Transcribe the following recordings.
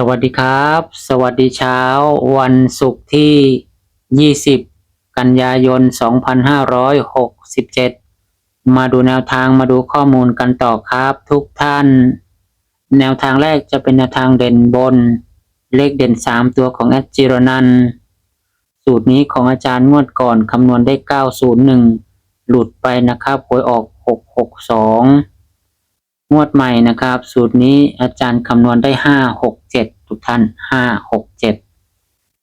สวัสดีครับ สวัสดีเช้า วันศุกร์ที่ 20 กันยายน 2567 มาดูแนวทางมาดูข้อมูลกันต่อครับทุกท่าน แนวทางแรกจะเป็นแนวทางเด่นบน เลขเด่น 3 ตัวของแอดจิรนันสูตรนี้ของอาจารย์งวดก่อนคำนวณได้ 901 หลุดไปนะครับหวยออก 662 งวดใหม่นะครับ สูตรนี้อาจารย์คำนวณได้ห้าหกเจ็ดทุกท่านห้าหกเจ็ด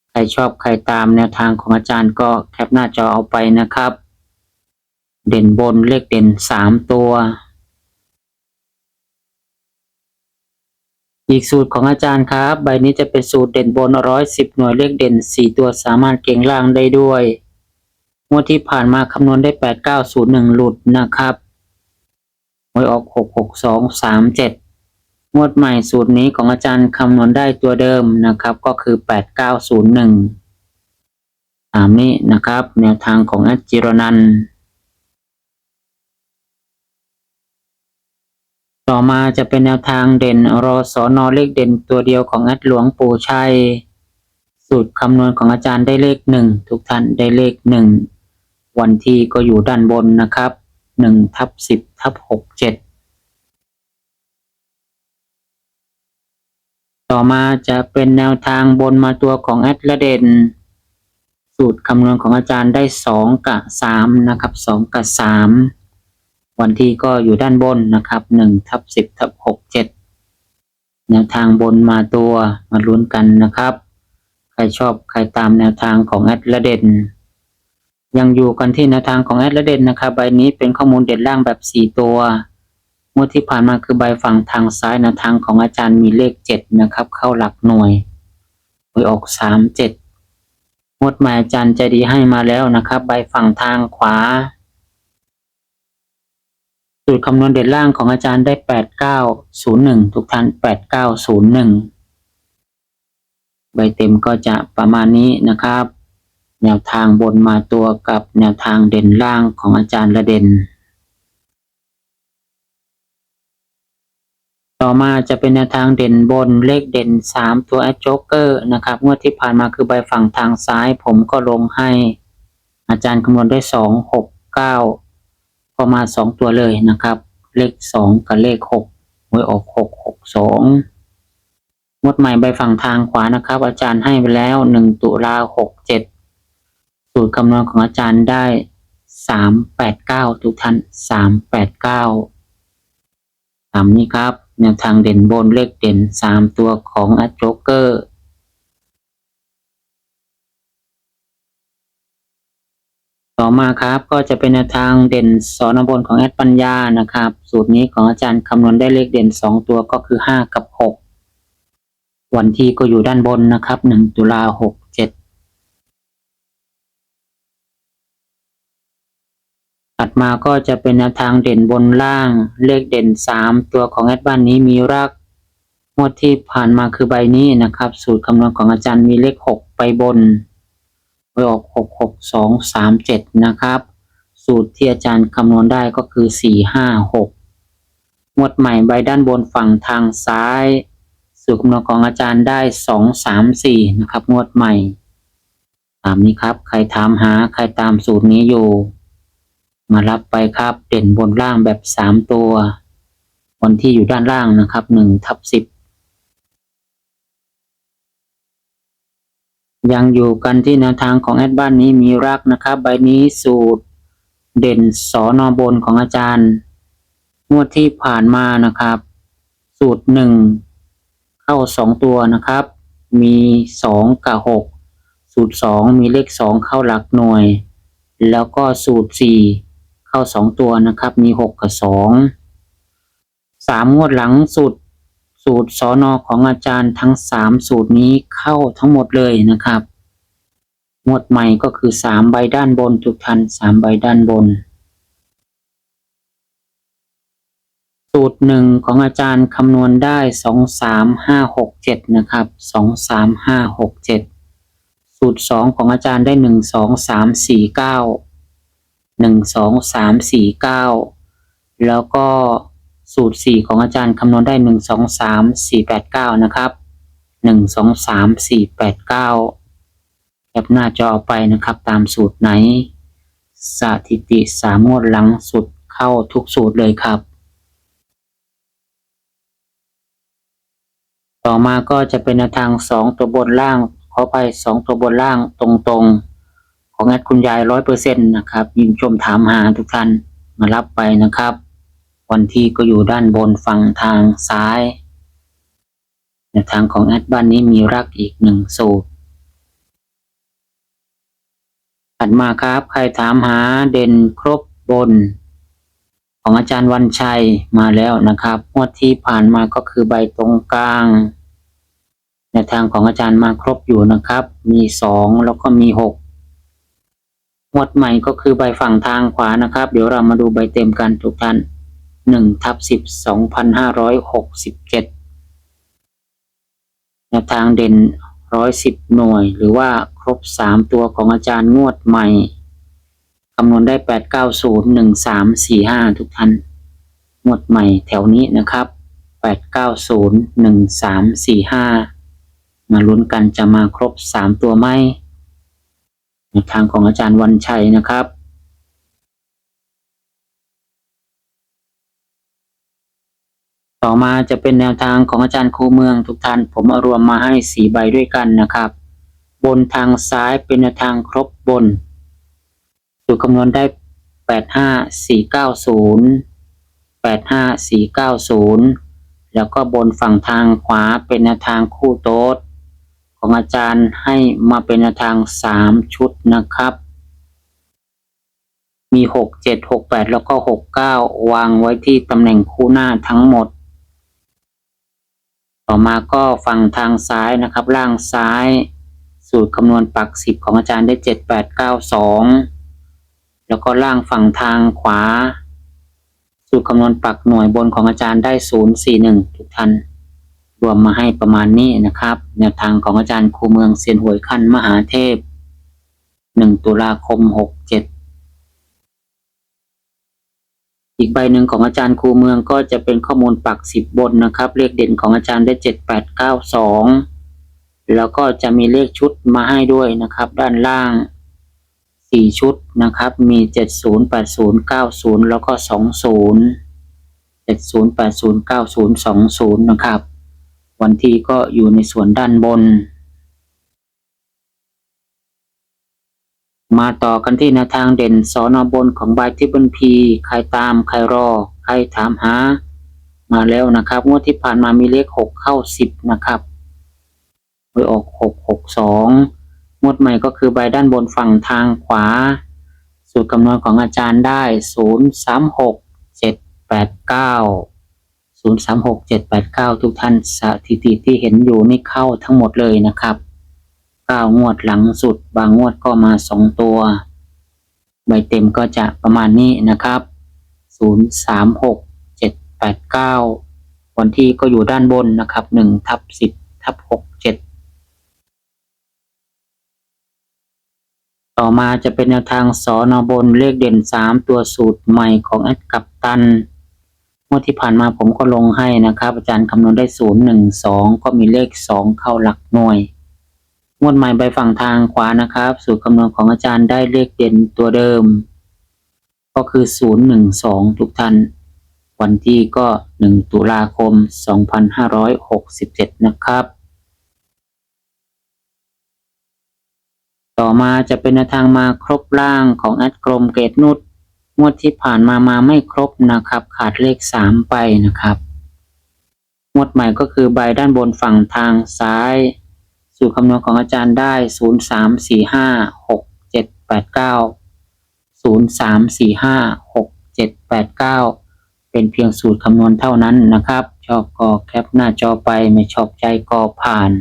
ใครชอบใครตามแนวทางของอาจารย์ก็แคปหน้าจอเอาไปนะครับ เด่นบนเลขเด่นสามตัว อีกสูตรของอาจารย์ครับ ใบนี้จะเป็นสูตรเด่นบนร้อยสิบหน่วยเลขเด่นสี่ตัวสามารถเก่งล่างได้ด้วยงวดที่ผ่านมาคำนวณได้แปดเก้าศูนย์หนึ่งหลุดนะครับ หวยออกหกหกสองสามเจ็ดงวดใหม่สูตรนี้ของอาจารย์คำนวณได้ตัวเดิมนะครับ ก็คือแปดเก้าศูนย์หนึ่งตามนี้นะครับ แนวทางของอาจิรนันต่อมาจะเป็นแนวทางเด่นรอสอนอเลขเด่นตัวเดียวของแอดหลวงปู่ชัย สูตรคำนวณของอาจารย์ได้เลขหนึ่งทุกท่านได้เลขหนึ่งวันที่ก็อยู่ด้านบนนะครับ หนึ่งทับสิบทับหกเจ็ดต่อมาจะเป็นแนวทางบนมาตัวของแอดละเดนสูตรคำนวณของอาจารย์ได้สองกับสามนะครับสองกับสามวันที่ก็อยู่ด้านบนนะครับหนึ่งทับสิบทับหกเจ็ดแนวทางบนมาตัวมาลุ้นกันนะครับ ใครชอบใครตามแนวทางของแอดละเดน ยังอยู่กันที่แนวทางของแอดและเด่นนะครับใบนี้เป็นข้อมูลเด่นล่างแบบ 4 ตัวงวดที่ผ่านมาคือใบฝั่งทางซ้ายแนวทางของอาจารย์มีเลข 7 นะครับ เข้าหลักหน่วยหวยออก 3 7งวดใหม่อาจารย์ใจดีให้มาแล้วนะครับ ใบฝั่งทางขวาสูตรคำนวณเด่นล่างของอาจารย์ได้ 8901 ทุกท่าน 8901 ใบเต็มก็จะประมาณนี้นะครับ แนวทางบนมาตัวกับแนวทางเด่นล่างของอาจารย์ละเด่น ต่อมาจะเป็นแนวทางเด่นบนเลขเด่นสามตัวแอดจ็อกเกอร์นะครับงวดที่ผ่านมาคือใบฝั่งทางซ้ายผมก็ลงให้ อาจารย์คำนวณได้สองหกเก้าก็มาสองตัวเลยนะครับ เลขสองกับเลขหกหวยออกหกหกสองงวดใหม่ใบฝั่งทางขวานะครับ อาจารย์ให้ไปแล้วหนึ่งตุลาหกเจ็ด สูตรคำนวณของอาจารย์ได้สามแปดเก้าทุกท่านสามแปดเก้าสามนี้ครับ แนวทางเด่นบนเลขเด่นสามตัวของอัจโจเกอร์ต่อมาครับก็จะเป็นแนวทางเด่นสอนบนของแอดปัญญานะครับ สูตรนี้ของอาจารย์คำนวณได้เลขเด่นสองตัวก็คือห้ากับหกวันที่ก็อยู่ด้านบนนะครับหนึ่งตุลาหก ถัดมาก็จะเป็นแนวทางเด่นบนล่าง เลขเด่นสามตัวของแอดบ้านนี้มีรักงวดที่ผ่านมาคือใบนี้นะครับ สูตรคำนวณของอาจารย์มีเลขหกไปบนไปออกหกหกสองสามเจ็ดนะครับ สูตรที่อาจารย์คำนวณได้ก็คือสี่ห้าหกงวดใหม่ใบด้านบนฝั่งทางซ้าย สูตรคำนวณของอาจารย์ได้สองสามสี่นะครับ งวดใหม่ตามนี้ครับ ใครถามหาใครตามสูตรนี้อยู่ มารับไปครับ เด่นบนล่างแบบสามตัวบนที่อยู่ด้านล่างนะครับหนึ่งทับสิบยังอยู่กันที่แนวทางของแอดบ้านนี้มีรักนะครับ ใบนี้สูตร เด่นสอนอบนของอาจารย์งวดที่ผ่านมานะครับ สูตรหนึ่งเข้าสองตัวนะครับ มีสองกับหกสูตรสองมีเลขสองเข้าหลักหน่วย แล้วก็สูตรสี่ เข้าสองตัวนะครับ มีหกกับสองสามงวดหลังสุด สูตรสอนอของอาจารย์ทั้งสามสูตรนี้เข้าทั้งหมดเลยนะครับ งวดใหม่ก็คือสามใบด้านบนทุกท่านสามใบด้านบน สูตรหนึ่งของอาจารย์คำนวณได้สองสามห้าหกเจ็ดนะครับสองสามห้าหกเจ็ดสูตรสองของอาจารย์ได้หนึ่งสองสามสี่เก้า หนึ่งสองสามสี่เก้าแล้วก็สูตรสี่ของอาจารย์คำนวณได้หนึ่งสองสามสี่แปดเก้านะครับหนึ่งสองสามสี่แปดเก้าแคปหน้าจอไปนะครับตามสูตรไหน สถิติสามงวดหลังสุดเข้าทุกสูตรเลยครับ ต่อมาก็จะเป็นทางสองตัวบนล่างขอไปสองตัวบนล่างตรงๆ ของแอดคุณยายร้อยเปอร์เซ็นต์นะครับยินชมถามหาทุกท่านมารับไปนะครับ วันที่ก็อยู่ด้านบนฝั่งทางซ้ายแนทางของแอดบ้านนี้มีรักอีกหนึ่งสูตรถัดมาครับ ใครถามหาเด่นครบบน ของอาจารย์วันชัยมาแล้วนะครับงวดที่ผ่านมาก็คือใบตรงกลางแนทางของอาจารย์มาครบอยู่นะครับ มีสองแล้วก็มีหก งวดใหม่ก็คือใบฝั่งทางขวานะครับ เดี๋ยวเรามาดูใบเต็มกันทุกท่านหนึ่งทับสิบสองพันห้าร้อยหกสิบเจ็ดแนวทางเด่นร้อยสิบหน่วย หรือว่าครบสามตัวของอาจารย์งวดใหม่คำนวณได้แปดเก้าศูนย์หนึ่งสามสี่ห้าทุกท่านงวดใหม่แถวนี้นะครับแปดเก้าศูนย์หนึ่งสามสี่ห้ามาลุ้นกันจะมาครบสามตัวไหม ในทางของอาจารย์วันชัยนะครับต่อมาจะเป็นแนวทางของอาจารย์ครูเมืองทุกท่านผมเอารวมมาให้สี่ใบด้วยกันนะครับ บนทางซ้ายเป็นแนวทางครบบนสูตรคำนวณได้แปดห้าสี่เก้าศูนย์แปดห้าสี่เก้าศูนย์แล้วก็บนฝั่งทางขวาเป็นแนวทางคู่โต๊ด ของอาจารย์ให้มาเป็นทางสามชุดนะครับ มีหกเจ็ดหกแปดแล้วก็หกเก้าวางไว้ที่ตำแหน่งคู่หน้าทั้งหมด ต่อมาก็ฝั่งทางซ้ายนะครับ ล่างซ้ายสูตรคำนวณปักสิบของอาจารย์ได้เจ็ดแปดเก้าสองแล้วก็ล่างฝั่งทางขวา สูตรคำนวณปักหน่วยบนของอาจารย์ได้ศูนย์สี่หนึ่งทุกท่าน รวมมาให้ประมาณนี้นะครับ แนวทางของอาจารย์ครูเมืองเซียนหวยขั้นมหาเทพหนึ่งตุลาคมหกเจ็ดอีกใบหนึ่งของอาจารย์ครูเมืองก็จะเป็นข้อมูลปักสิบบนนะครับ เลขเด่นของอาจารย์ได้เจ็ดแปดเก้าสองแล้วก็จะมีเลขชุดมาให้ด้วยนะครับ ด้านล่างสี่ชุดนะครับ มีเจ็ดศูนย์แปดศูนย์เก้าศูนย์แล้วก็สองศูนย์เจ็ดศูนย์แปดศูนย์เก้าศูนย์สองศูนย์นะครับ วันที่ก็อยู่ในส่วนด้านบน มาต่อกันที่แนวทางเด่นสอนอบนของใบทิปเปิลพีใครตามใครรอ ใครถามหา มาแล้วนะครับงวดที่ผ่านมามีเลขหกเข้าสิบนะครับโดยออกหกหกสองงวดใหม่ก็คือใบด้านบนฝั่งทางขวา สูตรคำนวณของอาจารย์ได้ศูนย์สามหกเจ็ดแปดเก้า ศูนย์สามหกเจ็ดแปดเก้าทุกท่านสถิติที่เห็นอยู่นี่เข้าทั้งหมดเลยนะครับเก้างวดหลังสุด บางงวดก็มาสองตัว ใบเต็มก็จะประมาณนี้นะครับศูนย์สามหกเจ็ดแปดเก้าวันที่ก็อยู่ด้านบนนะครับหนึ่งทับสิบทับหกเจ็ดต่อมาจะเป็นแนวทางสอนอบนเลขเด่นสามตัวสูตรใหม่ของแอดกับตัน วดที่ผ่านมาผมก็ลงให้นะครับ อาจารย์คำนวณได้ศูนย์หนึ่งสองก็มีเลขสองเข้าหลักหน่วย งวดใหม่ใบฝั่งทางขวานะครับ สูตรคำนวณของอาจารย์ได้เลขเด่นตัวเดิม ก็คือศูนย์หนึ่งสองทุกท่าน วันที่ก็หนึ่งตุลาคมสองพันห้าร้อยหกสิบเจ็ดนะครับต่อมาจะเป็นแนวทางมาครบล่างของแอดกรมเกตนุช งวดที่ผ่านมามาไม่ครบนะครับ ขาดเลขสามไปนะครับงวดใหม่ก็คือใบด้านบนฝั่งทางซ้าย สูตรคำนวณของอาจารย์ได้ศูนย์สามสี่ห้าหกเจ็ดแปดเก้าศูนย์สามสี่ห้าหกเจ็ดแปดเก้าเป็นเพียงสูตรคำนวณเท่านั้นนะครับ ชอบก็แคปหน้าจอไปไม่ชอบใจก็ผ่าน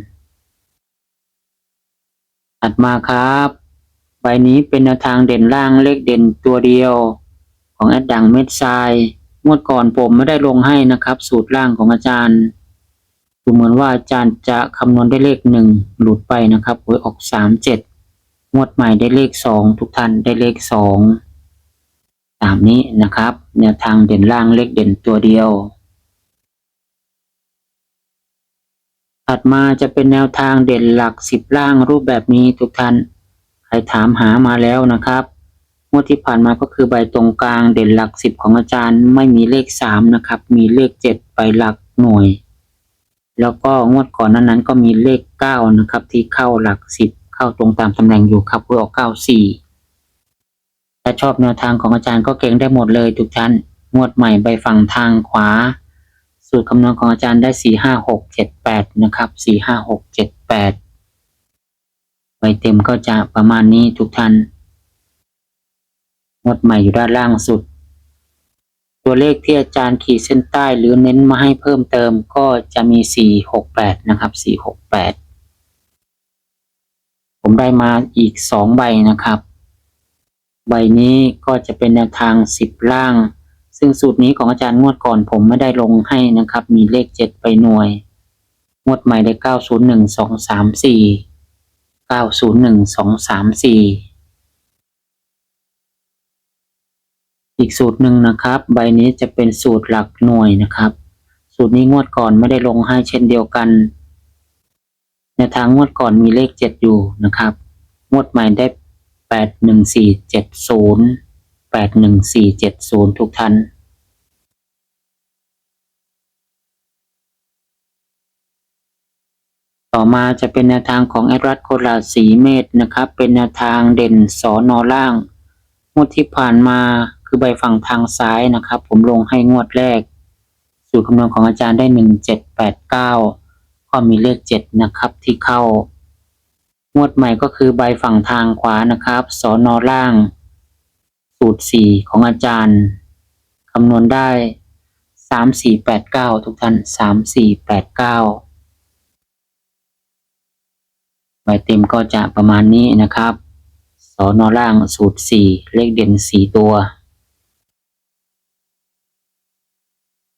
ถัดมาครับ ใบนี้เป็นแนวทางเด่นล่างเลขเด่นตัวเดียว ของแอดดังเม็ดทรายงวดก่อนผมไม่ได้ลงให้นะครับ สูตรล่างของอาจารย์ดูเหมือนว่าอาจารย์จะคำนวณได้เลขหนึ่งหลุดไปนะครับหวยออกสามเจ็ดงวดใหม่ได้เลขสองทุกท่านได้เลขสองตามนี้นะครับแนวทางเด่นล่างเลขเด่นตัวเดียวถัดมาจะเป็นแนวทางเด่นหลักสิบล่างรูปแบบนี้ทุกท่านใครถามหามาแล้วนะครับ งวดที่ผ่านมาก็คือใบตรงกลางเด่นหลักสิบของอาจารย์ไม่มีเลขสามนะครับ มีเลขเจ็ดไปหลักหน่วย แล้วก็งวดก่อนนั้นนั้นก็มีเลขเก้านะครับ ที่เข้าหลักสิบเข้าตรงตามตำแหน่งอยู่ครับเพื่อออกเก้าสี่ถ้าชอบแนวทางของอาจารย์ก็เก่งได้หมดเลยทุกท่านงวดใหม่ใบฝั่งทางขวา สูตรคำนวณของอาจารย์ได้สี่ห้าหกเจ็ดแปดนะครับสี่ห้าหกเจ็ดแปดใบเต็มก็จะประมาณนี้ทุกท่าน งวดใหม่อยู่ด้านล่างสุด ตัวเลขที่อาจารย์ขีดเส้นใต้หรือเน้นมาให้เพิ่มเติมก็จะมี 468 นะครับ 468 ผมได้มาอีก 2 ใบนะครับ ใบนี้ก็จะเป็นแนวทาง 10 ล่าง ซึ่งสูตรนี้ของอาจารย์งวดก่อนผมไม่ได้ลงให้นะครับ มีเลข 7 ไปหน่วย งวดใหม่ได้ 901 234 901234 อีกสูตรหนึ่งนะครับ ใบนี้จะเป็นสูตรหลักหน่วยนะครับ สูตรนี้งวดก่อนไม่ได้ลงให้เช่นเดียวกันในทางงวดก่อนมีเลขเจ็ดอยู่นะครับ งวดใหม่ได้แปดหนึ่งสี่เจ็ดศูนย์แปดหนึ่งสี่เจ็ดศูนย์ทุกท่านต่อมาจะเป็นแนวทางของแอดรัตโคลาสีเมตรนะครับ เป็นแนวทางเด่นสอนอล่าง งวดที่ผ่านมา คือใบฝั่งทางซ้ายนะครับ ผมลงให้งวดแรก สูตรคำนวณของอาจารย์ได้หนึ่งเจ็ดแปดเก้าก็มีเลขเจ็ดนะครับที่เข้า งวดใหม่ก็คือใบฝั่งทางขวานะครับสอนอล่าง สูตรสี่ของอาจารย์คำนวณได้สามสี่แปดเก้าทุกท่านสามสี่แปดเก้าใบเต็มก็จะประมาณนี้นะครับสอนอล่างสูตรสี่เลขเด่นสี่ตัว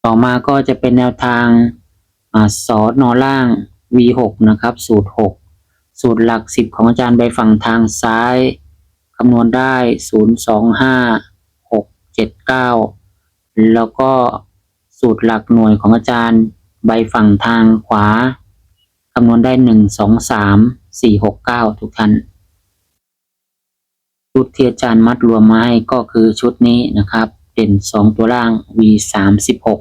ต่อมาก็จะเป็นแนวทางอสอนอล่าง V6 นะครับ สูตร 6 สูตรหลัก 10 ของอาจารย์ใบฝั่งทางซ้ายคำนวณได้ 0 2 5 6 7 9 แล้วก็สูตรหลักหน่วยของอาจารย์ใบฝั่งทางขวาคำนวณได้หนึ่งสองสามสี่หกเก้าทุกท่านชุดที่อาจารย์มัดรวมมาให้ก็คือชุดนี้นะครับ เด่นสองตัวล่าง V สามสิบหก